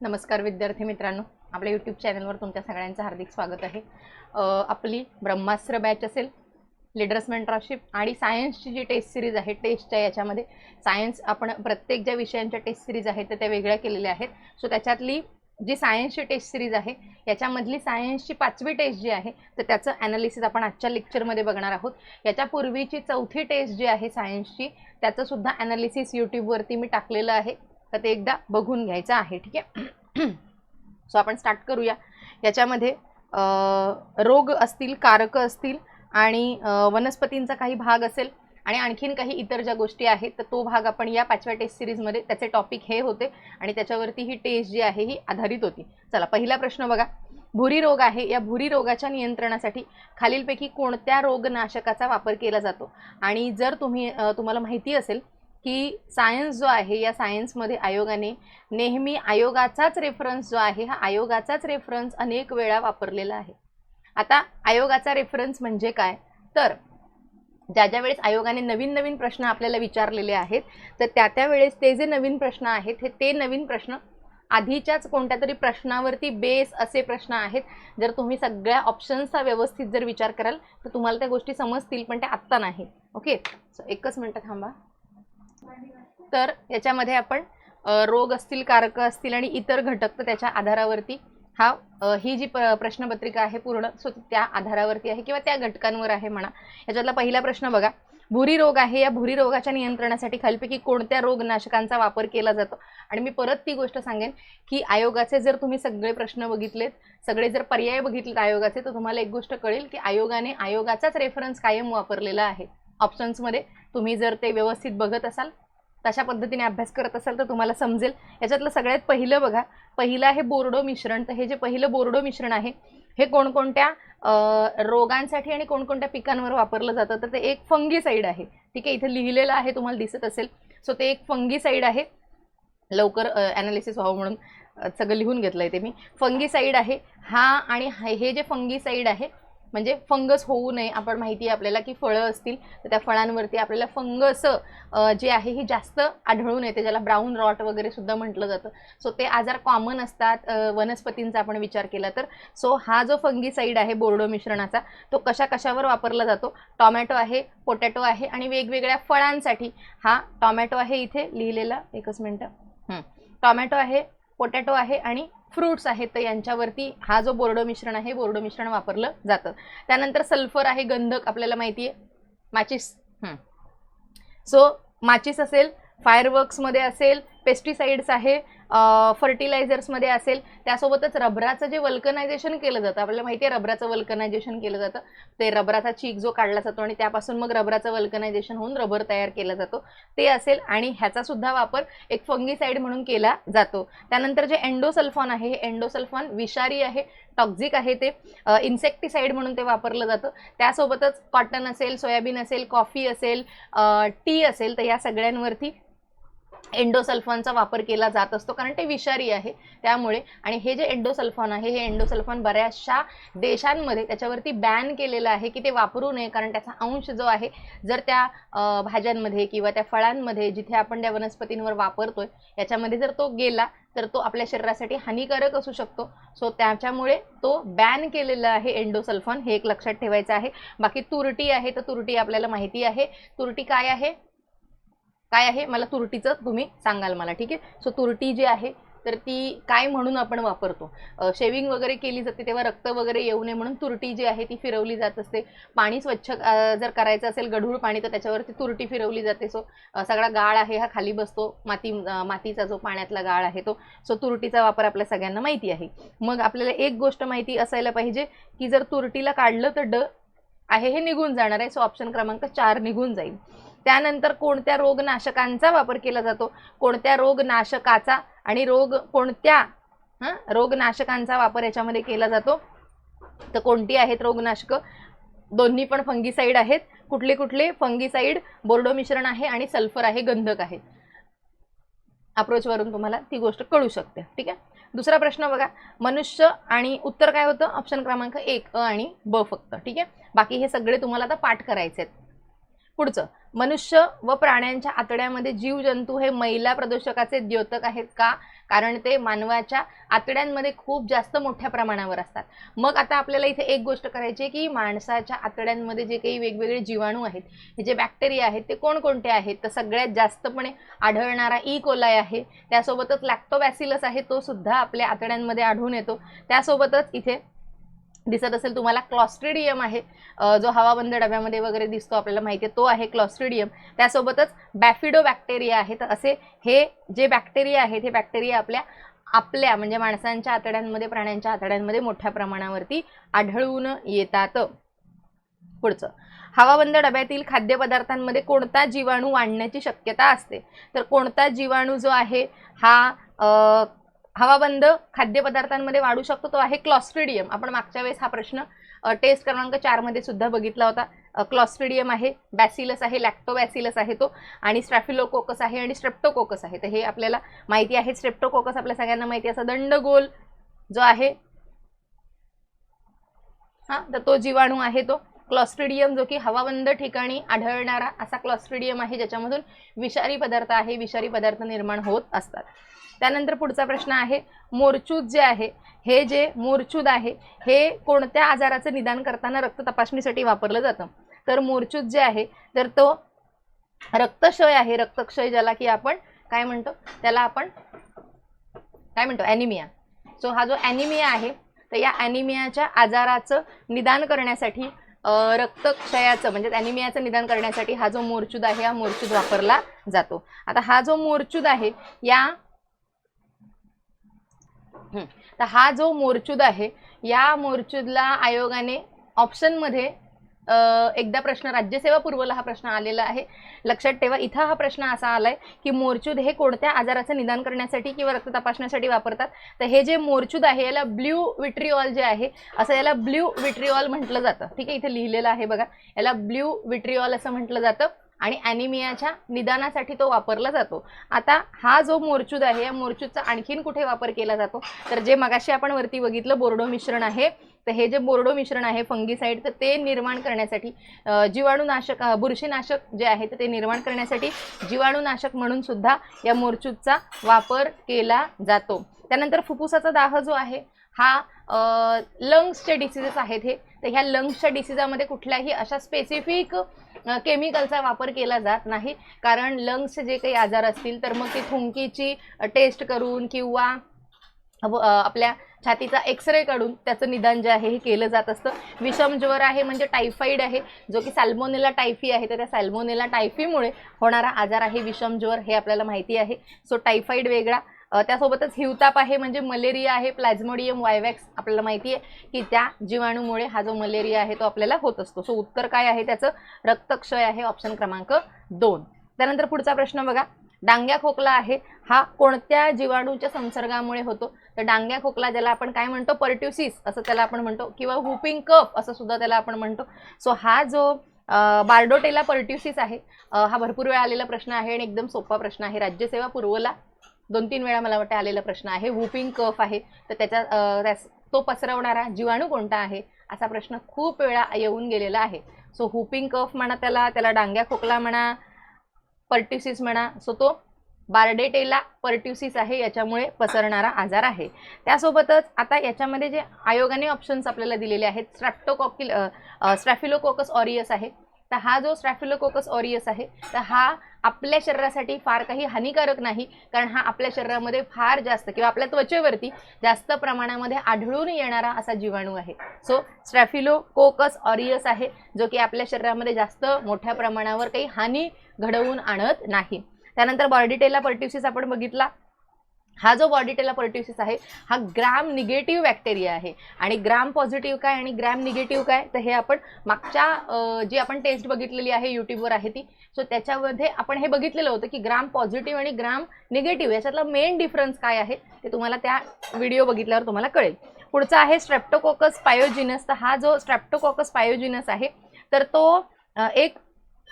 नमस्कार विद्यार्थी मित्रांनो. आपल्या यूट्यूब चॅनलवर तुमच्या सगळ्यांचं हार्दिक स्वागत आहे. आपली ब्रह्मास्त्र बॅच असेल लिडर्स मेंटरशिप आणि सायन्सची जी टेस्ट सिरीज आहे टेस्टच्या याच्यामध्ये सायन्स आपण प्रत्येक ज्या विषयांच्या टेस्ट सिरीज आहेत तर त्या वेगळ्या केलेल्या आहेत. सो त्याच्यातली जी सायन्सची टेस्ट सिरीज आहे याच्यामधली सायन्सची पाचवी टेस्ट जी आहे तर त्याचं ॲनालिसिस आपण आजच्या लेक्चरमध्ये बघणार आहोत. याच्यापूर्वीची चौथी टेस्ट जी आहे सायन्सची त्याचंसुद्धा ॲनालिसिस यूट्यूबवरती मी टाकलेलं आहे. तर ते एकदा बघून घ्यायचं आहे ठीक आहे? सो आपण स्टार्ट करूया. याच्यामध्ये रोग असतील कारकं असतील आणि वनस्पतींचा काही भाग असेल आणि आणखीन काही इतर ज्या गोष्टी आहेत तर तो भाग आपण या पाचव्या टेस्ट सिरीजमध्ये त्याचे टॉपिक हे होते आणि त्याच्यावरती ही टेस्ट जी आहे ही आधारित होती. चला पहिला प्रश्न बघा. भुरी रोग आहे या भुरी रोगाच्या नियंत्रणासाठी खालीलपैकी कोणत्या रोगनाशकाचा वापर केला जातो? आणि जर तुम्ही तुम्हाला माहिती असेल की सायन्स जो आहे या सायन्समध्ये आयोगाने नेहमी आयोगाचाच रेफरन्स जो आहे हा आयोगाचाच रेफरन्स अनेक वेळा वापरलेला आहे. आता आयोगाचा रेफरन्स म्हणजे काय? तर ज्या ज्या वेळेस आयोगाने नवीन नवीन प्रश्न आपल्याला विचारलेले आहेत तर त्या त्या वेळेस ते जे नवीन प्रश्न आहेत हे ते नवीन प्रश्न आधीच्याच कोणत्या तरी प्रश्नावरती बेस असे प्रश्न आहेत. जर तुम्ही सगळ्या ऑप्शन्सचा व्यवस्थित जर विचार कराल तर तुम्हाला त्या गोष्टी समजतील पण त्या आत्ता नाही ओके सो एकच मिनटं थांबा. तर याच्यामध्ये आपण रोग असतील कारकं असतील आणि इतर घटक तर त्याच्या आधारावरती हा ही जी प- प्रश्नपत्रिका आहे पूर्ण सो त्या आधारावरती आहे किंवा त्या घटकांवर आहे म्हणा. याच्यातला पहिला प्रश्न बघा. भुरी रोग आहे या भुरी रोगाच्या नियंत्रणासाठी खालपैकी कोणत्या रोगनाशकांचा वापर केला जातो? आणि मी परत ती गोष्ट सांगेन की आयोगाचे जर तुम्ही सगळे प्रश्न बघितलेत सगळे जर पर्याय बघितलेत आयोगाचे तर तुम्हाला एक गोष्ट कळेल की आयोगाने आयोगाचाच रेफरन्स कायम वापरलेला आहे. ऑप्शन्समध्ये तुम्ही जर ते व्यवस्थित बघत असाल तशा पद्धतीने अभ्यास करत असाल तर तुम्हाला समजेल. याच्यातलं सगळ्यात पहिलं बघा पहिलं आहे बोर्डो मिश्रण. तर हे जे पहिलं बोर्डो मिश्रण आहे हे कोणकोणत्या रोगांसाठी आणि कोणकोणत्या पिकांवर वापरलं जातं? तर ते एक फंगीसाईड आहे. ठीक आहे इथे लिहिलेलं आहे तुम्हाला दिसत असेल. सो ते एक फंगीसाईड आहे. लवकर ॲनालिसिस व्हावं म्हणून सगळं लिहून घेतलं आहे ते मी. फंगीसाईड आहे. हा आणि हे जे फंगीसाईड आहे म्हणजे फंगस होऊ नये. आपण माहिती आहे आपल्याला की फळं असतील तर त्या फळांवरती आपल्याला फंगस जे आहे ही जास्त आढळून येते. ज्याला ब्राऊन रॉट वगैरे सुद्धा म्हटलं जातं. सो ते आजार कॉमन असतात. वनस्पतींचा आपण विचार केला तर. सो हा जो फंगीसाईड आहे बोर्डो मिश्रणाचा तो कशा कशावर वापरला जातो? टॉमॅटो आहे पोटॅटो आहे आणि वेगवेगळ्या फळांसाठी हा टॉमॅटो आहे इथे लिहिलेला. एकच मिनटं. टॉमॅटो आहे पोटॅटो आहे आणि फ्रूट्स आहेत तर यांच्यावरती हा जो बोर्डो मिश्रण आहे बोर्डो मिश्रण वापरलं जातं. त्यानंतर सल्फर आहे गंधक आपल्याला माहिती आहे. माचिस सो माचिस असेल फायरवर्क्समध्ये असेल पेस्टिसाइड्स आहे फर्टिलायझर्समध्ये असेल त्यासोबतच रबराचं जे वल्कनायझेशन केलं जातं आपल्याला माहिती आहे रबराचं वल्कनायझेशन केलं जातं. ते रबराचा चीक जो काढला जातो आणि त्यापासून मग रबराचं वल्कनायझेशन होऊन रबर तयार केला जातो. ते असेल आणि ह्याचा सुद्धा वापर एक फंगीसाईड म्हणून केला जातो. त्यानंतर जे एंडोसल्फॉन आहे हे एंडोसल्फॉन विषारी आहे टॉक्झिक आहे ते इन्सेक्टिसाईड म्हणून ते वापरलं जातं. त्यासोबतच कॉटन असेल सोयाबीन असेल कॉफी असेल टी असेल तर या सगळ्यांवरती एंडोसल्फॉनचा वापर केला जात असतो कारण ते विषारी आहे. त्यामुळे आणि हे जे एंडोसल्फॉन आहे हे एंडोसल्फॉन बऱ्याचशा देशांमध्ये त्याच्यावरती बॅन केलेलं आहे की ते वापरू नये कारण त्याचा अंश जो आहे जर त्या भाज्यांमध्ये किंवा त्या फळांमध्ये जिथे आपण त्या वनस्पतींवर वापरतोय याच्यामध्ये जर तो गेला तर तो आपल्या शरीरासाठी हानिकारक असू शकतो. सो त्याच्यामुळे तो बॅन केलेला आहे एंडोसल्फॉन हे एक लक्षात ठेवायचं आहे. बाकी तुरटी आहे तर तुरटी आपल्याला माहिती आहे. तुरटी काय आहे? काय आहे? मला तुरटीचं तुम्ही सांगाल मला ठीक आहे? सो तुरटी जी आहे तर ती काय म्हणून आपण वापरतो? शेविंग वगैरे केली जाते तेव्हा रक्त वगैरे येऊ नये म्हणून तुरटी जी आहे ती फिरवली जात असते. पाणी स्वच्छ जर करायचं असेल गढूळ पाणी तर त्याच्यावरती तुरटी फिरवली जाते. सो सगळा गाळ आहे हा खाली बसतो. माती मातीचा जो पाण्यातला गाळ आहे तो. सो तुरटीचा वापर आपल्या सगळ्यांना माहिती आहे. मग आपल्याला एक गोष्ट माहिती असायला पाहिजे की जर तुरटीला काढलं तर ड आहे हे निघून जाणार आहे. सो ऑप्शन क्रमांक चार निघून जाईल. त्यानंतर कोणत्या रोगनाशकांचा वापर केला जातो? कोणत्या रोगनाशकाचा आणि रोग कोणत्या हां? रोगनाशकांचा वापर याच्यामध्ये केला जातो? तर कोणती आहेत रोगनाशकं? दोन्ही पण फंगीसाईड आहेत. कुठले कुठले? फंगीसाईड बोर्डो मिश्रण आहे आणि सल्फर आहे गंधक आहे. अप्रोचवरून तुम्हाला ती गोष्ट कळू शकते. ठीक आहे? दुसरा प्रश्न बघा. मनुष्य आणि उत्तर काय होतं? ऑप्शन क्रमांक एक अ आणि ब फक्त. ठीक आहे? बाकी हे सगळे तुम्हाला आता पाठ करायचे आहेत पुढचं. मनुष्य व प्राण्यांच्या आतड्यामध्ये जीवजंतू हे मैला प्रदूषकाचे द्योतक आहेत का? कारण ते मानवाच्या आतड्यांमध्ये खूप जास्त मोठ्या प्रमाणावर असतात. मग आता आपल्याला इथे एक गोष्ट करायची आहे की माणसाच्या आतड्यांमध्ये जे काही वेगवेगळे जीवाणू आहेत हे जे बॅक्टेरिया आहेत ते कोणकोणते आहेत? तर सगळ्यात जास्तपणे आढळणारा e. ई कोलाय आहे. त्यासोबतच लॅक्टोबॅसिलस आहे तो सुद्धा आपल्या आतड्यांमध्ये आढळून येतो. त्यासोबतच इथे दिसत असेल तुम्हाला क्लॉस्ट्रिडियम आहे. जो हवाबंद डब्यामध्ये वगैरे दिसतो आपल्याला माहिती आहे तो आहे क्लॉस्ट्रिडियम त्यासोबतच बॅफिडो बॅक्टेरिया आहे. तर असे हे जे बॅक्टेरिया आहेत हे बॅक्टेरिया आपल्या आपल्या म्हणजे माणसांच्या आतड्यांमध्ये प्राण्यांच्या आतड्यांमध्ये मोठ्या प्रमाणावरती आढळून येतात. पुढचं. हवाबंद डब्यातील खाद्यपदार्थांमध्ये कोणता जीवाणू वाढण्याची शक्यता असते? तर कोणता जीवाणू जो आहे हा हवाबंद खाद्यपदार्थांमध्ये वाढू शकतो तो आहे क्लॉस्ट्रिडियम आपण मागच्या वेळेस हा प्रश्न टेस्ट क्रमांक चारमध्ये सुद्धा बघितला होता. अ, क्लॉस्ट्रिडियम आहे बॅसिलस आहे लॅक्टोबॅसिलस आहे तो आणि स्ट्रॅफिलोकोकस आहे आणि स्ट्रेप्टोकोकस आहे. तर हे आपल्याला माहिती आहे. स्ट्रेप्टोकोकस आपल्या सगळ्यांना माहिती असा दंडगोल जो आहे हां तर तो जीवाणू आहे तो. क्लॉस्ट्रिडियम जो की हवाबंद ठिकाणी आढळणारा असा क्लॉस्ट्रिडियम आहे ज्याच्यामधून विषारी पदार्थ आहे विषारी पदार्थ निर्माण होत असतात. त्यानंतर पुढचा प्रश्न आहे मोरचूद जे आहे हे जे मोरचूद आहे हे कोणत्या आजाराचं निदान करताना रक्त तपासणीसाठी वापरलं जातं? तर मोरचूद जे आहे तर तो रक्तक्षय आहे रक्तक्षय ज्याला की आपण काय म्हणतो? त्याला आपण काय म्हणतो? ॲनिमिया सो हा जो ॲनिमिया आहे तर या ॲनिमियाच्या आजाराचं निदान करण्यासाठी रक्तक्षयाचं म्हणजे ॲनिमियाचं निदान करण्यासाठी हा जो मोरचूद आहे हा मोरचूद वापरला जातो. आता हा जो मोरचूद आहे या तर हा जो मोरचूद आहे या मोरचूदला आयोगाने ऑप्शनमध्ये एकदा प्रश्न राज्यसेवा पूर्वला हा प्रश्न आलेला आहे. लक्षात ठेवा इथं हा प्रश्न असा आलाय की मोरचूद हे कोणत्या आजाराचं निदान करण्यासाठी किंवा रक्त तपासण्यासाठी वापरतात? तर हे जे मोरचूद आहे याला ब्ल्यू विट्रिऑल जे आहे असं याला ब्ल्यू विट्रिऑल म्हटलं जातं. ठीक आहे इथे लिहिलेलं आहे बघा. याला ब्ल्यू विट्रिऑल असं म्हटलं जातं आणि ॲनिमियाच्या निदानासाठी तो वापरला जातो. आता हा जो मोरचूद आहे या मोरचूदचा आणखीन कुठे वापर केला जातो? तर जे मगाशी आपण वरती बघितलं बोर्डो मिश्रण आहे. तर हे जे बोर्डो मिश्रण आहे फंगीसाईड तर ते निर्माण करण्यासाठी जीवाणूनाशक बुरशीनाशक जे आहे तर ते निर्माण करण्यासाठी जीवाणूनाशक म्हणून सुद्धा या मोरचूदचा वापर केला जातो. त्यानंतर फुफ्फुसाचा दाह जो आहे हा लंग्सचे डिसिजेस आहेत हे. तर ह्या लंग्सच्या डिसिजामध्ये कुठल्याही अशा स्पेसिफिक केमिकलचा वापर केला जात नाही. कारण लंग्सचे जे काही आजार असतील तर मग ती थुंकीची टेस्ट करून किंवा आपल्या छातीचा एक्सरे काढून त्याचं निदान जे आहे हे केलं जात असतं. विषम ज्वर आहे म्हणजे टायफॉईड आहे जो की सॅल्मोनेला टायफी आहे. तर त्या सॅल्मोनेला टायफीमुळे होणारा आजार आहे विषम ज्वर हे आपल्याला माहिती आहे. सो टायफॉईड वेगळा. त्यासोबतच हिवताप आहे म्हणजे मलेरिया आहे प्लॅझ्मोडियम वायवॅक्स आपल्याला माहिती आहे की त्या जीवाणूमुळे हा जो मलेरिया आहे तो आपल्याला होत असतो. सो उत्तर काय आहे त्याचं? रक्तक्षय आहे ऑप्शन क्रमांक दोन. त्यानंतर पुढचा प्रश्न बघा. डांग्या खोकला आहे हा कोणत्या जीवाणूच्या संसर्गामुळे होतो? तर डांग्या खोकला ज्याला आपण काय म्हणतो? पर्ट्युसिस असं त्याला आपण म्हणतो किंवा हुपिंग कफ असं सुद्धा त्याला आपण म्हणतो. सो हा जो बार्डोटेला पर्ट्युसिस आहे हा भरपूर वेळा आलेला प्रश्न आहे आणि एकदम सोपा प्रश्न आहे. राज्यसेवा पूर्वला दोन तीन वेळा मला वाटतं आलेला प्रश्न आहे. हुपिंग कफ आहे तर त्याच्या तो पसरवणारा जीवाणू कोणता आहे? असा प्रश्न खूप वेळा येऊन गेलेला आहे. सो हुपिंग कफ म्हणा त्याला त्याला डांग्या खोकला म्हणा पर्ट्युसिस म्हणा सो तो बार्डेटेला पर्ट्युसिस आहे याच्यामुळे पसरणारा आजार आहे. त्यासोबतच आता याच्यामध्ये जे आयोगाने ऑप्शन्स आपल्याला दिलेले आहेत स्ट्रॅप्टोकॉकिल स्ट्रॅफिलोकोकस ऑरियस आहे. तर हा जो स्ट्रॅफिलोकोकस ऑरियस आहे तर हा आपल्या शरीरासाठी फार काही हानिकारक नाही कारण हा आपल्या शरीरामध्ये फार जास्त किंवा आपल्या त्वचेवरती जास्त प्रमाणामध्ये आढळून येणारा असा जीवाणू आहे. सो स्ट्रॅफिलोकोकस ऑरियस आहे जो की आपल्या शरीरामध्ये जास्त मोठ्या प्रमाणावर काही हानी घडवून आणत नाही. त्यानंतर बॉर्डिटेला पर्ट्युसिस आपण बघितला. हा जो बॉडीटेला पर्ट्युसिस आहे हा ग्रॅम निगेटिव्ह बॅक्टेरिया आहे. आणि ग्राम पॉझिटिव्ह काय आणि ग्रॅम निगेटिव्ह काय तर हे आपण मागच्या जी आपण टेस्ट बघितलेली आहे यूट्यूबवर आहे ती. सो त्याच्यामध्ये आपण हे बघितलेलं होतं की ग्राम पॉझिटिव्ह आणि ग्राम निगेटिव्ह याच्यातला मेन डिफरन्स काय आहे ते तुम्हाला त्या व्हिडिओ बघितल्यावर तुम्हाला कळेल. पुढचा आहे स्ट्रेप्टोकोकस पायोजिनस तर हा जो स्ट्रेप्टोकोकस पायोजिनस आहे तर तो एक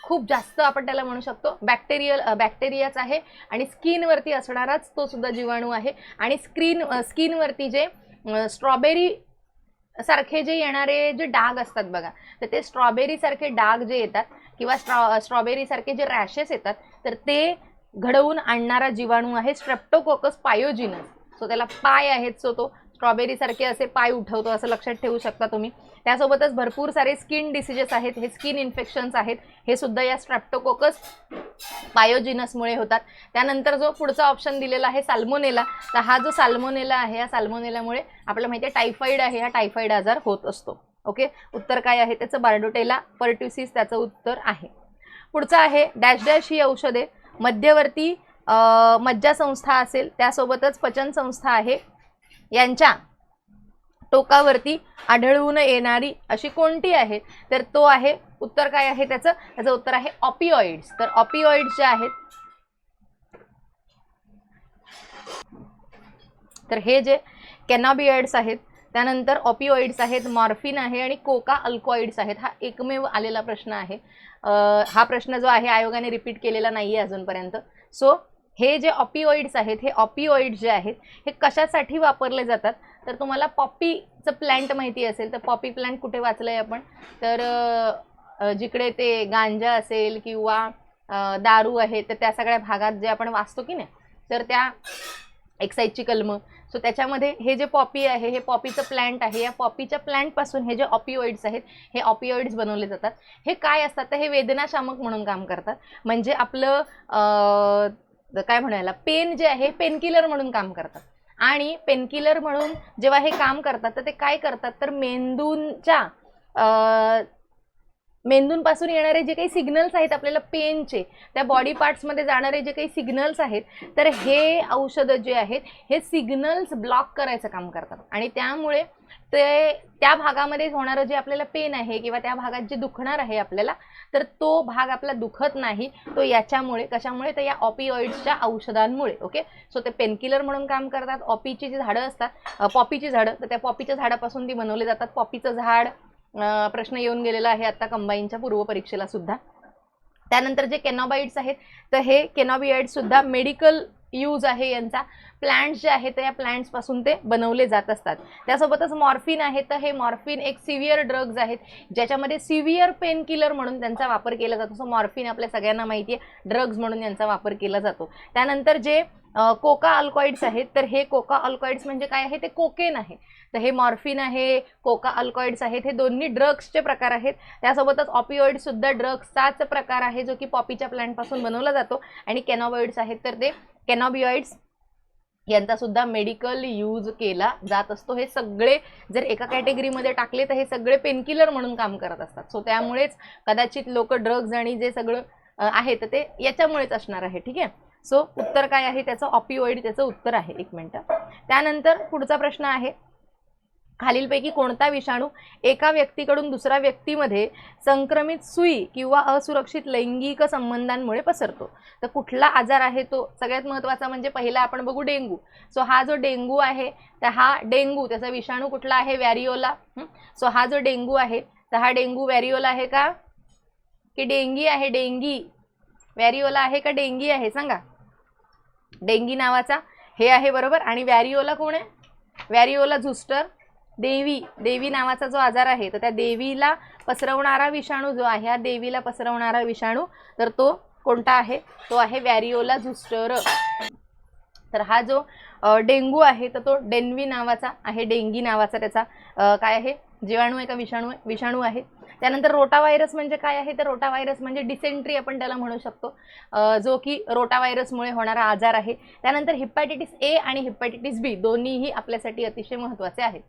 खूप जास्त आपण त्याला म्हणू शकतो बॅक्टेरियल बॅक्टेरियाच आहे आणि स्किनवरती असणाराच तो सुद्धा जीवाणू आहे. आणि स्क्रीन स्किनवरती जे स्ट्रॉबेरी सारखे जे येणारे जे डाग असतात बघा तर ते स्ट्रॉबेरीसारखे डाग जे येतात किंवा स्ट्रॉ स्ट्रॉबेरीसारखे जे रॅशेस येतात तर ते घडवून आणणारा जीवाणू आहे स्ट्रेप्टोकोकस पायोजिनस सो त्याला पाय आहेत सो तो स्ट्रॉबेरी सारखे असे पाय उठवतो असं लक्षात ठेवू शकता तुम्ही. त्यासोबतच भरपूर सारे स्किन डिसिजेस आहेत हे स्किन इन्फेक्शन्स आहेत हे सुद्धा या स्ट्रॅप्टोकोकस पायोजिनसमुळे होतात. त्यानंतर जो पुढचा ऑप्शन दिलेला आहे साल्मोनेला तर हा जो साल्मोनेला आहे या साल्मोनेलामुळे आपल्याला माहिती आहे टायफॉईड आहे हा टायफॉईड आजार होत असतो. ओके उत्तर काय आहे? त्याचं बार्डोटेला पर्ट्युसिस त्याचं उत्तर आहे. पुढचं आहे डॅश डॅश ही औषधे. मध्यवर्ती मज्जा मज्जासंस्था असेल त्यासोबतच पचन संस्था आहे. यांच्या टोकावरती आढळून येणारी अशी कोणती आहे? तर तो आहे उत्तर काय आहे त्याचं? त्याचं उत्तर आहे ऑपिओइड्स तर ऑपिओइड्स जे आहेत तर हे जे कॅनाबिओइड्स आहेत त्यानंतर ऑपिओइड्स आहेत मॉर्फिन आहे आणि कोका अल्कोइड्स आहेत. हा एकमेव आलेला प्रश्न आहे. हा प्रश्न जो आहे आयोगाने रिपीट केलेला नाही आहे अजूनपर्यंत. सो हे जे ऑपिओइड्स आहेत हे ऑपिओइड्स जे आहेत हे कशासाठी वापरले जातात? तर तुम्हाला पॉपीचं प्लॅन्ट माहिती असेल तर पॉपी प्लॅन्ट कुठे वाचलं आहे आपण? तर जिकडे ते गांजा असेल किंवा दारू आहे तर त्या सगळ्या भागात जे आपण वाचतो की नाही तर त्या एक्साईजची कलमं. सो त्याच्यामध्ये हे जे पॉपी आहे हे पॉपीचं प्लॅन्ट आहे. या पॉपीच्या प्लॅन्टपासून हे जे ऑपिओइड्स आहेत हे ऑपिओइड्स बनवले जातात. हे काय असतात? तर हे वेदनाशामक म्हणून काम करतात. म्हणजे आपलं काय म्हणायला? पेन जे आहे पेनकिलर म्हणून काम करतात. आणि पेनकिलर म्हणून जेव्हा हे काम करतात तर ते काय करतात? तर मेंदूंच्या मेंदूंपासून येणारे जे काही सिग्नल्स आहेत आपल्याला पेनचे त्या बॉडी पार्ट्समध्ये जाणारे जे काही सिग्नल्स आहेत तर हे औषधं जे आहेत हे सिग्नल्स ब्लॉक करायचं काम करतात. आणि त्यामुळे ते त्या भागामध्ये होणारं जे आपल्याला पेन आहे किंवा त्या भागात जे दुखणार आहे आपल्याला तर तो भाग आपला दुखत नाही तो याच्यामुळे कशामुळे? तर या ऑपिओइड्सच्या औषधांमुळे ओके सो ते पेनकिलर म्हणून काम करतात ऑपीची जी झाडं असतात पॉपीची झाडं तर त्या पॉपीच्या झाडापासून ती बनवली जातात. पॉपीचं झाड प्रश्न येऊन गेलेला आहे आता कंबाईनच्या पूर्व परीक्षेला सुद्धा. त्यानंतर जे केनॉबाईड्स आहेत तर हे केनॉबियाइड्स सुद्धा मेडिकल यूज आहे यांचा. प्लांट्स जे आहेत तर या प्लांट्सपासून ते बनवले जात असतात. त्यासोबतच मॉर्फिन आहे तर हे मॉर्फिन एक सिव्हिअर ड्रग्ज आहेत ज्याच्यामध्ये सिव्हिअर पेन किलर म्हणून त्यांचा वापर केला जातो. सो मॉर्फिन आपल्या सगळ्यांना माहिती आहे ड्रग्ज म्हणून यांचा वापर केला जातो. त्यानंतर जे कोका अल्कॉइड्स आहेत. तर हे कोका अल्कॉइड्स म्हणजे काय आहे? ते कोकेन आहे. तर हे मॉर्फिन आहे कोका अल्कॉइड्स आहेत. हे दोन्ही ड्रग्सचे प्रकार आहेत. त्यासोबतच ऑपिओइडसुद्धा ड्रग्सचाच प्रकार आहे जो की पॉपीच्या प्लॅन्टपासून बनवला जातो. आणि कॅनॉबॉइड्स आहेत. तर ते कॅनॉबिओइड्स यांचा सुद्धा मेडिकल यूज केला जात असतो. हे सगळे जर एका कॅटेगरीमध्ये टाकले तर हे सगळे पेनकिलर म्हणून काम करत असतात. सो त्यामुळेच कदाचित लोक ड्रग्ज आणि जे सगळं आहे तर ते याच्यामुळेच असणार आहे. ठीक आहे? सो उत्तर काय आहे? त्याचं ऑपिओइड त्याचं उत्तर आहे. एक मिनटं. त्यानंतर पुढचा प्रश्न आहे. खालीलपैकी कोणता विषाणू एका व्यक्तीकडून दुसऱ्या व्यक्तीमध्ये संक्रमित सुई किंवा असुरक्षित लैंगिक संबंधांमुळे पसरतो? तर कुठला आजार आहे तो? सगळ्यात महत्त्वाचा म्हणजे पहिला आपण बघू डेंगू. सो हा जो डेंगू आहे तर हा डेंगू त्याचा विषाणू कुठला आहे? व्हॅरिओला. सो हा जो डेंगू आहे तर हा डेंगू वॅरिओला आहे का? की डेंगी आहे? डेंगी. व्हॅरिओला आहे का डेंगी आहे? सांगा. डेंगी नावाचा. हे आहे बरोबर. आणि वॅरिओला कोण आहे? वॅरिओला झुस्टर. देवी देवी नावाचा जो आजार आहे तर त्या देवीला पसरवणारा विषाणू जो आहे हा देवीला पसरवणारा विषाणू तर तो कोणता आहे? तो आहे वॅरिओला झुस्टर. तर हा जो डेंगू आहे तर तो डेन्वी नावाचा आहे. डेंगी नावाचा त्याचा काय आहे? जीवाणू आहे का विषाणू आहे? विषाणू आहे. त्यानंतर रोटा व्हायरस म्हणजे काय आहे? तर रोटा व्हायरस म्हणजे डिसेंट्री आपण त्याला म्हणू शकतो. जो की रोटा व्हायरसमुळे होणारा आजार आहे. त्यानंतर हिपॅटायटिस ए आणि हिपॅटायटिस बी दोन्हीही आपल्यासाठी अतिशय महत्त्वाचे आहेत.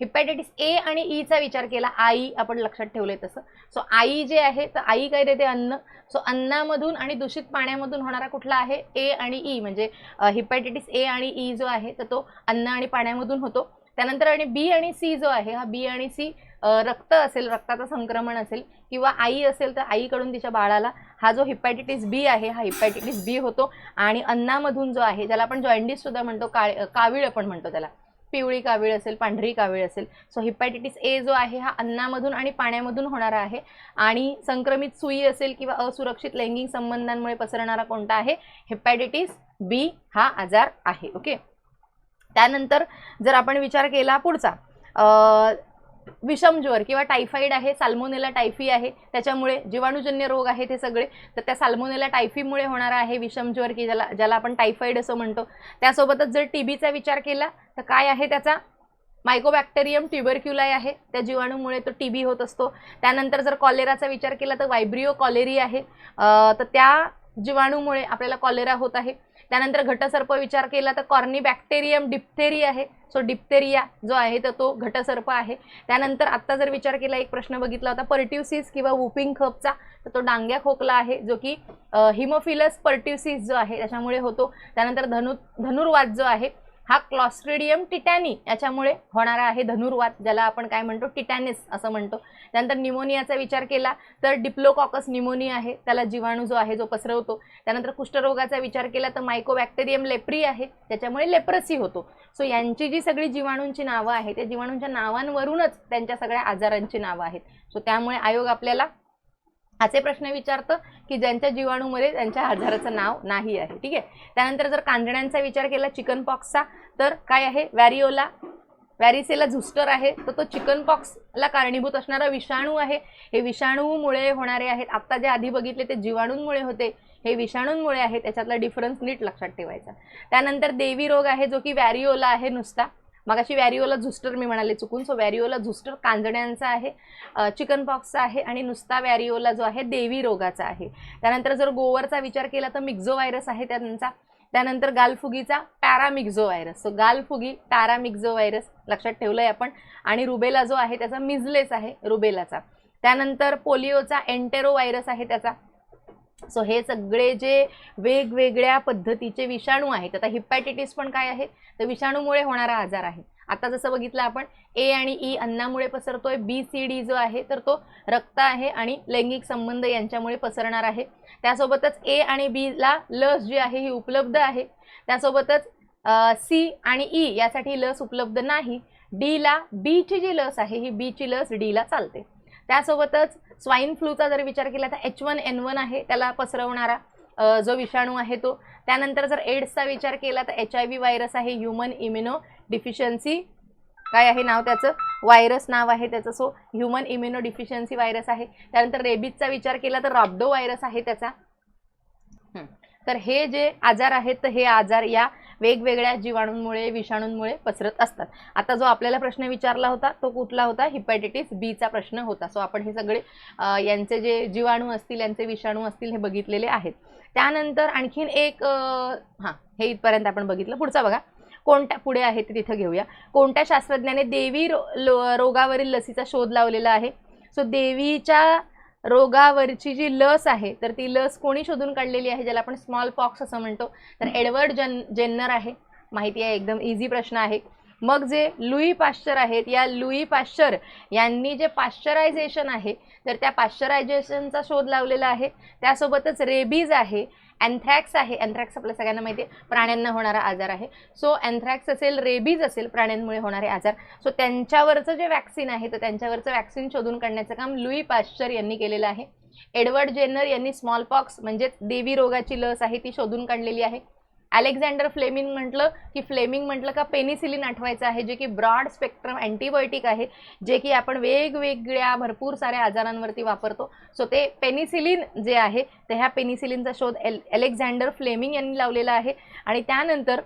हिपॅटायटिस ए आणि e ईचा विचार केला आई आपण लक्षात ठेवले तसं. सो आई जे आहे तर आई काय देते? अन्न. सो अन्नामधून आणि दूषित पाण्यामधून होणारा कुठला आहे? ए आणि ई म्हणजे हिपॅटायटिस ए आणि ई जो आहे तर तो अन्न आणि पाण्यामधून होतो. त्यानंतर आणि बी आणि सी जो आहे हा बी आणि सी रक्त असेल रक्ताचं संक्रमण असेल किंवा आई असेल तर आईकडून तिच्या बाळाला हा जो हिपॅटायटिस बी आहे हा हिपॅटायटिस बी होतो आणि अन्नामधून जो आहे ज्याला आपण जॉईंडिससुद्धा म्हणतो काळ कावीळ आपण म्हणतो त्याला. पिवळी कावीळ असेल पांढरी कावीळ असेल. सो हिपॅटायटिस ए जो आहे हा अन्नामधून आणि पाण्यामधून होणारा आहे आणि संक्रमित सुई असेल किंवा असुरक्षित लैंगिक संबंधांमुळे पसरणारा कोणता आहे? हिपॅटायटिस बी हा आजार आहे. ओके त्यानंतर जर आपण विचार केला पुढचा विषमज्वर किंवा टायफाईड आहे साल्मोनेला टायफी आहे त्याच्यामुळे जीवाणूजन्य रोग आहेत हे सगळे. तर त्या साल्मोनेला टायफीमुळे होणारा आहे विषमज्वर की ज्याला ज्याला आपण टायफाईड असं म्हणतो. त्यासोबतच जर टी बीचा विचार केला तर काय आहे त्याचा? मायकोबॅक्टेरियम ट्युबरक्युलाय आहे. त्या जीवाणूमुळे तो टी बी होत असतो. त्यानंतर जर कॉलेराचा विचार केला तर वायब्रिओ कॉलेरी आहे. तर त्या जीवाणूमुळे आपल्याला कॉलेरा होत आहे. त्यानंतर घटसर्प विचार केला तर कॉर्नी बॅक्टेरियम डिप्थेरी आहे. सो डिप्थेरिया जो आहे तर तो घटसर्प आहे. त्यानंतर आत्ता जर विचार केला एक प्रश्न बघितला होता पर्ट्युसिस किंवा वुपिंग खपचा तर तो डांग्या खोकला आहे जो की हिमोफिलस पर्ट्युसिस जो आहे त्याच्यामुळे होतो. त्यानंतर धनु धनुर्वाद जो आहे हा क्लॉस्ट्रिडियम टिटॅनी याच्यामुळे होणारा आहे धनुर्वात ज्याला आपण काय म्हणतो? टिटॅनिस असं म्हणतो. त्यानंतर निमोनियाचा विचार केला तर डिप्लोकॉकस निमोनिया आहे. त्याला जीवाणू जो आहे जो पसरवतो. त्यानंतर कुष्ठरोगाचा विचार केला तर मायकोबॅक्टेरियम लेप्री आहे. त्याच्यामुळे लेप्रसी होतो. सो यांची जी सगळी जीवाणूंची नावं आहेत त्या जीवाणूंच्या नावांवरूनच त्यांच्या सगळ्या आजारांची नावं आहेत. सो त्यामुळे आयोग आपल्याला असे प्रश्न विचारतं की ज्यांच्या जीवाणूमध्ये त्यांच्या आजाराचं नाव नाही आहे. ठीक आहे? त्यानंतर जर कांजण्यांचा विचार केला चिकन पॉक्सचा तर काय आहे? वॅरिओला वॅरिसेला झुस्टर आहे. तर तो चिकन पॉक्सला कारणीभूत असणारा विषाणू आहे. हे विषाणूमुळे होणारे आहेत. आत्ता जे आधी बघितले ते जीवाणूंमुळे होते. हे विषाणूंमुळे आहे. त्याच्यातला डिफरन्स नीट लक्षात ठेवायचा. त्यानंतर देवी रोग आहे जो की वॅरिओला आहे नुसता. मगाशी वॅरिओला झुस्टर मी म्हणाले चुकून. सो वॅरिओला झुस्टर कांजण्यांचा आहे चिकन पॉक्सचा आहे आणि नुसता वॅरिओला जो आहे देवी रोगाचा आहे. त्यानंतर जर गोवरचा विचार केला तर मिक्झो व्हायरस आहे त्यांचा. त्यानंतर गालफुगीचा पॅरामिक्झो व्हायरस सो गालफुगी पॅरामिक्झो व्हायरस लक्षात ठेवलंय आपण. आणि रुबेला जो आहे त्याचा मिझलेस आहे रुबेलाचा. त्यानंतर पोलिओचा एन्टेरो व्हायरस आहे त्याचा. सो हे सगळे जे वेगवेगळ्या पद्धतीचे विषाणू आहेत आता हिपॅटायटिस पण काय आहे? तर विषाणूमुळे होणारा आजार आहे. आता जसं बघितलं आपण ए आणि ई अन्नामुळे पसरतोय बी सी डी जो आहे तर तो रक्त आहे आणि लैंगिक संबंध यांच्यामुळे पसरणार आहे. त्यासोबतच ए आणि बीला लस जी आहे ही उपलब्ध आहे. त्यासोबतच सी आणि ई यासाठी लस उपलब्ध नाही. डीला बीची जी लस आहे ही बीची लस डीला चालते. त्यासोबतच स्वाईन फ्लूचा जर विचार केला तर एच वन एन वन आहे त्याला पसरवणारा जो विषाणू आहे तो. त्यानंतर जर एड्सचा विचार केला तर एच आय व्ही व्हायरस आहे ह्युमन इम्युनो डिफिशियन्सी काय आहे नाव त्याचं? व्हायरस नाव आहे त्याचं. So human immuno deficiency virus आहे. त्यानंतर रेबीजचा विचार केला तर रॉब्डो व्हायरस आहे त्याचा. तर हे जे आजार आहेत तर हे आजार या वेगवेगळ्या जीवाणूंमुळे विषाणूंमुळे पसरत असतात. आता जो आपल्याला प्रश्न विचारला होता तो कुठला होता? हिपॅटायटिस बीचा प्रश्न होता. सो आपण हे सगळे यांचे जे जीवाणू असतील यांचे विषाणू असतील हे बघितलेले आहेत. त्यानंतर आणखीन एक हां हे इथपर्यंत आपण बघितलं. पुढचा बघा. कोणत्या पुढे आहे ते तिथं घेऊया. कोणत्या शास्त्रज्ञाने देवी रो रोगावरील लसीचा शोध लावलेला आहे? सो देवीच्या रोगावरची जी लस आहे तर ती लस कोणी शोधून काढलेली आहे ज्याला आपण स्मॉल पॉक्स असं म्हणतो? तर एडवर्ड जन जेन्नर आहे. माहिती आहे एकदम इझी प्रश्न आहे. मग जे लुई पाश्चर आहेत या लुई पाश्चर यांनी जे पाश्चरायझेशन आहे तर त्या पाश्चरायझेशनचा शोध लावलेला आहे. त्यासोबतच रेबीज आहे. अँथ्रॅक्स आहे. अँथ्रॅक्स आपल्या सगळ्यांना माहिती आहे प्राण्यांना होणारा आजार आहे. सो अँथ्रॅक्स असेल रेबीज असेल प्राण्यांमुळे होणारे आजार. सो त्यांच्यावरचं जे वॅक्सिन आहे तर त्यांच्यावरचं वॅक्सिन शोधून काढण्याचं काम लुई पाश्चर यांनी केलेलं आहे. एडवर्ड जेनर यांनी स्मॉल पॉक्स म्हणजेच देवी रोगाची लस आहे ती शोधून काढलेली आहे. अलेक्झांडर फ्लेमिंग म्हटलं की फ्लेमिंग म्हटलं का पेनिसिलिन आठवायचं आहे जे की ब्रॉड स्पेक्ट्रम अँटीबायोटिक आहे जे की आपण वेगवेगळ्या भरपूर साऱ्या आजारांवरती वापरतो. सो ते पेनिसिलिन जे आहे ते ह्या पेनिसिलिनचा शोध एल अलेक्झांडर फ्लेमिंग यांनी लावलेला आहे. आणि त्यानंतर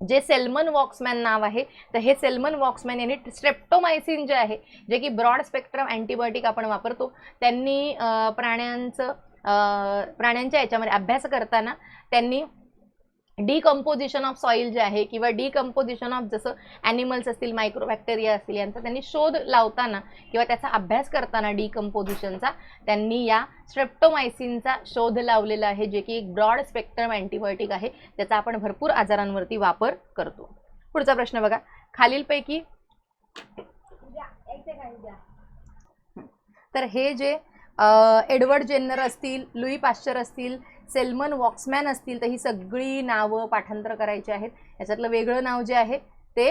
जे सेल्मन वॉक्समॅन नाव आहे तर हे सेल्मन वॉक्समॅन यांनी स्ट्रेप्टोमायसिन जे आहे जे की ब्रॉड स्पेक्ट्रम अँटीबायोटिक आपण वापरतो त्यांनी प्राण्यांचं प्राण्यांच्या याच्यामध्ये अभ्यास करताना त्यांनी डिकम्पोजिशन ऑफ सॉईल जे आहे किंवा डिकम्पोजिशन ऑफ जसं ॲनिमल्स असतील मायक्रोबॅक्टेरिया असतील यांचा त्यांनी शोध लावताना किंवा त्याचा अभ्यास करताना डिकम्पोजिशनचा त्यांनी या स्ट्रेप्टोमायसिनचा शोध लावलेला आहे जे की एक ब्रॉड स्पेक्ट्रम अँटीबायोटिक आहे त्याचा आपण भरपूर आजारांवरती वापर करतो. पुढचा प्रश्न बघा. खालीलपैकी तर हे जे एडवर्ड जेन्नर असतील लुई पाश्चर असतील सेल्मन वॉक्समॅन असतील तर ही सगळी नावं पाठांतर करायची आहेत. याच्यातलं वेगळं नाव जे आहे ते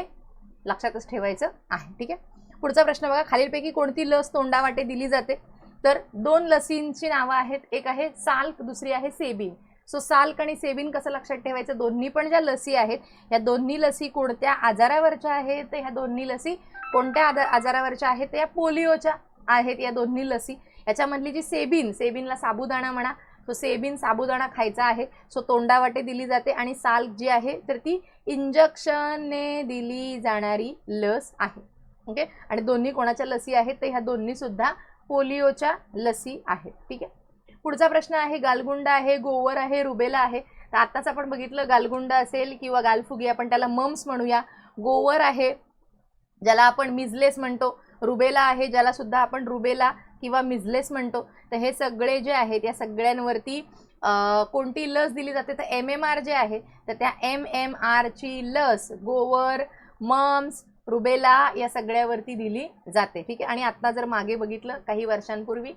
लक्षातच ठेवायचं आहे ठीक आहे? पुढचा प्रश्न बघा खालीलपैकी कोणती लस तोंडावाटे दिली जाते? तर दोन लसींची नावं आहेत. एक आहे साल्क दुसरी आहे सेबिन. सो साल्क आणि सेबिन कसं लक्षात ठेवायचं? दोन्ही पण ज्या लसी आहेत या दोन्ही लसी कोणत्या आजारावरच्या आहेत? तर ह्या दोन्ही लसी कोणत्या आजार आजारावरच्या आहेत? या पोलिओच्या आहेत या दोन्ही लसी. याच्यामधली जी सेबिन सेबिनला साबुदाणा म्हणा तो सेबिन साबुदाणा खायचा आहे सो तोंडावाटे दिली जाते आणि साल्क जी आहे तर ती इंजेक्शनने दिली जाणारी लस आहे. ओके? आणि दोन्ही कोणाच्या लसी आहेत तर ह्या दोन्हीसुद्धा पोलिओच्या लसी आहेत. ठीक आहे? पुढचा प्रश्न आहे गालगुंड आहे गोवर आहे रुबेला आहे. तर आत्ताच आपण बघितलं गालगुंड असेल किंवा गालफुगी आपण त्याला मम्स म्हणूया. गोवर आहे ज्याला आपण मिजलेस म्हणतो. रुबेला आहे ज्याला सुद्धा आपण रुबेला किंवा मिझलेस म्हणतो तर हे सगळे जे आहेत या सगळ्यांवरती कोणती लस दिली जाते? तर एम एम आर जे आहे तर त्या एम एम आरची लस गोवर मम्स रुबेला या सगळ्यावरती दिली जाते. ठीक आहे? आणि आत्ता जर मागे बघितलं काही वर्षांपूर्वी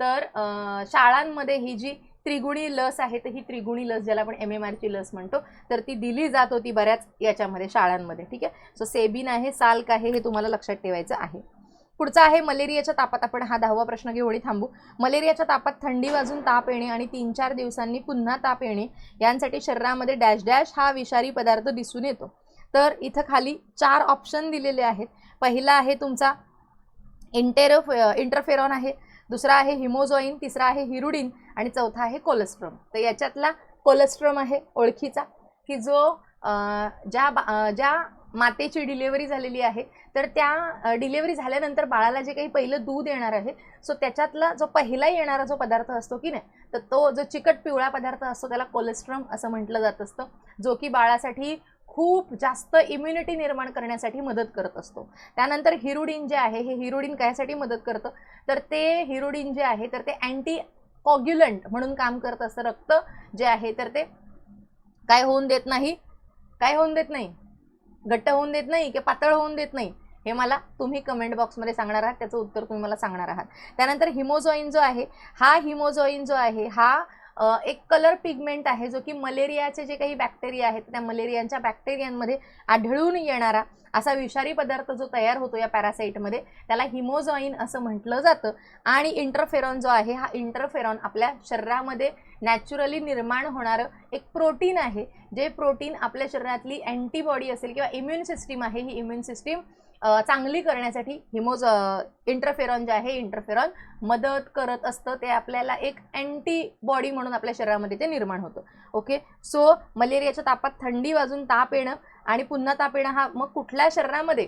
तर शाळांमध्ये ही जी त्रिगुणी लस आहे तर ही त्रिगुणी लस ज्याला आपण एम एम आरची लस म्हणतो तर ती दिली जात होती बऱ्याच याच्यामध्ये शाळांमध्ये. ठीक आहे? सो सेबिन आहे साल्क आहे हे तुम्हाला लक्षात ठेवायचं आहे. पुढचा आहे मलेरियाच्या तापात. आपण हा दहावा प्रश्न घेऊन थांबू. मलेरियाच्या तापात थंडी वाजून ताप येणे आणि तीन चार दिवसांनी पुन्हा ताप येणे यांसाठी शरीरामध्ये डॅश डॅश हा विषारी पदार्थ दिसून येतो. तर इथं खाली चार ऑप्शन दिलेले आहेत. पहिला आहे तुमचा इंटेरो इंटरफेरॉन आहे. दुसरा आहे हिमोझॉईन तिसरा आहे हिरुडिन आणि चौथा आहे कोलेस्ट्रॉम तर याच्यातला कोलेस्ट्रॉम आहे ओळखीचा की जो ज्या बा- ज्या मातेची डिलिव्हरी झालेली आहे. तर त्या डिलिव्हरी झाल्यानंतर बाळाला जे काही पहिलं दूध येणार आहे सो त्याच्यातला जो पहिला येणारा जो पदार्थ असतो की नाही तर तो जो चिकट पिवळा पदार्थ असतो त्याला कोलेस्ट्रॉम असं म्हटलं जात असतं जो की बाळासाठी खूप जास्त इम्युनिटी निर्माण करण्यासाठी मदत करत असतो. त्यानंतर हिरोडीन जे आहे हे हिरोडीन कायसाठी मदत करतं? तर ते हिरोडीन जे आहे तर ते अँटी कॉग्युलंट म्हणून काम करत असतं रक्त जे आहे तर ते काय होऊन देत नाही काय होऊन देत नाही? घट्ट होऊन देत नाही की पातळ होऊन देत नाही हे मला तुम्ही कमेंट बॉक्समध्ये सांगणार आहात त्याचं उत्तर तुम्ही मला सांगणार आहात. त्यानंतर हिमोजॉईन जो आहे हा हिमोझोईन जो आहे हा एक कलर पिगमेंट आहे जो की मलेरियाचे जे काही बॅक्टेरिया आहेत त्या मलेरियांच्या बॅक्टेरियांमध्ये आढळून येणारा असा विषारी पदार्थ जो तयार होतो या पॅरासाईटमध्ये त्याला हिमोझॉईन असं म्हटलं जातं. आणि इंटरफेरॉन जो आहे हा इंटरफेरॉन आपल्या शरीरामध्ये नॅचरली निर्माण होणारं एक प्रोटीन आहे. जे प्रोटीन आपल्या शरीरातली अँटीबॉडी असेल किंवा इम्युन सिस्टीम आहे ही इम्युन सिस्टीम चांगली करण्यासाठी हिमोज इंटरफेरॉन जे आहे इंटरफेरॉन मदत करत असतं. ते आपल्याला एक अँटीबॉडी म्हणून आपल्या शरीरामध्ये ते निर्माण होतं. ओके सो मलेरियाच्या तापात थंडी वाजून ताप येणं आणि पुन्हा ताप येणं हा मग कुठल्या शरीरामध्ये?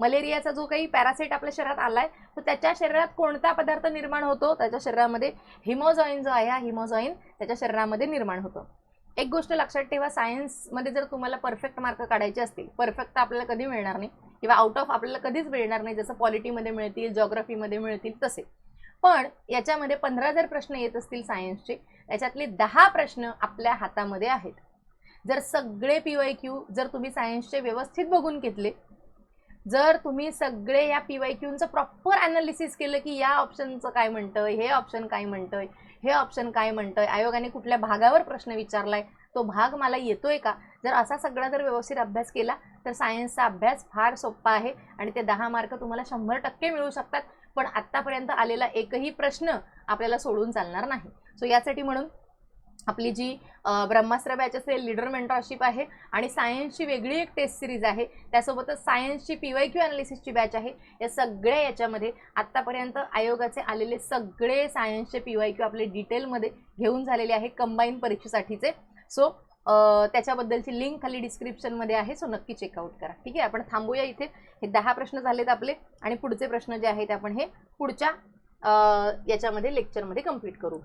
मलेरियाचा जो काही पॅरासाईट आपल्या शरीरात आलाय तो त्याच्या शरीरात कोणता पदार्थ निर्माण होतो? त्याच्या शरीरामध्ये हिमोझॉईन जो आहे हा हिमोझॉईन त्याच्या शरीरामध्ये निर्माण होतो. एक गोष्ट लक्षात ठेवा सायन्समध्ये जर तुम्हाला परफेक्ट मार्क काढायचे असतील परफेक्ट आपल्याला कधी मिळणार नाही. किंवा आउट ऑफ आपल्याला कधीच मिळणार नाही जसं पॉलिटीमध्ये मिळतील जॉग्रफीमध्ये मिळतील तसे. पण याच्यामध्ये पंधरा जर प्रश्न येत असतील सायन्सचे याच्यातले दहा प्रश्न आपल्या हातामध्ये आहेत. जर सगळे पी वाय क्यू जर तुम्ही सायन्सचे व्यवस्थित बघून घेतले जर तुम्ही सगळे या पी वाय क्यूंचं प्रॉपर अनालिसिस केलं की या ऑप्शनचं काय म्हणतंय हे ऑप्शन काय म्हणतंय हे ऑप्शन काय म्हणतंय आयोगाने कुठल्या भागावर प्रश्न विचारलाय तो भाग मला येतोय का? जर असा सगळा जर व्यवस्थित अभ्यास केला तर सायन्सचा अभ्यास फार सोपा आहे आणि ते दहा मार्क तुम्हाला शंभर टक्के मिळू शकतात. पण आत्तापर्यंत आलेला एकही प्रश्न आपल्याला सोडून चालणार नाही. सो यासाठी म्हणून आपली जी ब्रह्मास्त्र बॅच असेल लीडर मेंटॉरशिप आहे आणि सायन्सची वेगळी एक टेस्ट सिरीज आहे. त्यासोबतच सायन्सची पी वाय क्यू अनालिसिसची बॅच आहे. या सगळ्या याच्यामध्ये आत्तापर्यंत आयोगाचे आलेले सगळे सायन्सचे पी वाय क्यू आपले डिटेलमध्ये घेऊन झालेले आहे कंबाईन परीक्षेसाठीचे. सो त्याच्याबद्दलची लिंक खाली डिस्क्रिप्शनमध्ये आहे. सो नक्की चेकआउट करा. ठीक आहे? आपण थांबूया इथे. हे दहा प्रश्न झालेत आपले आणि पुढचे प्रश्न जे आहेत आपण हे पुढच्या याच्यामध्ये लेक्चरमध्ये कंप्लीट करू.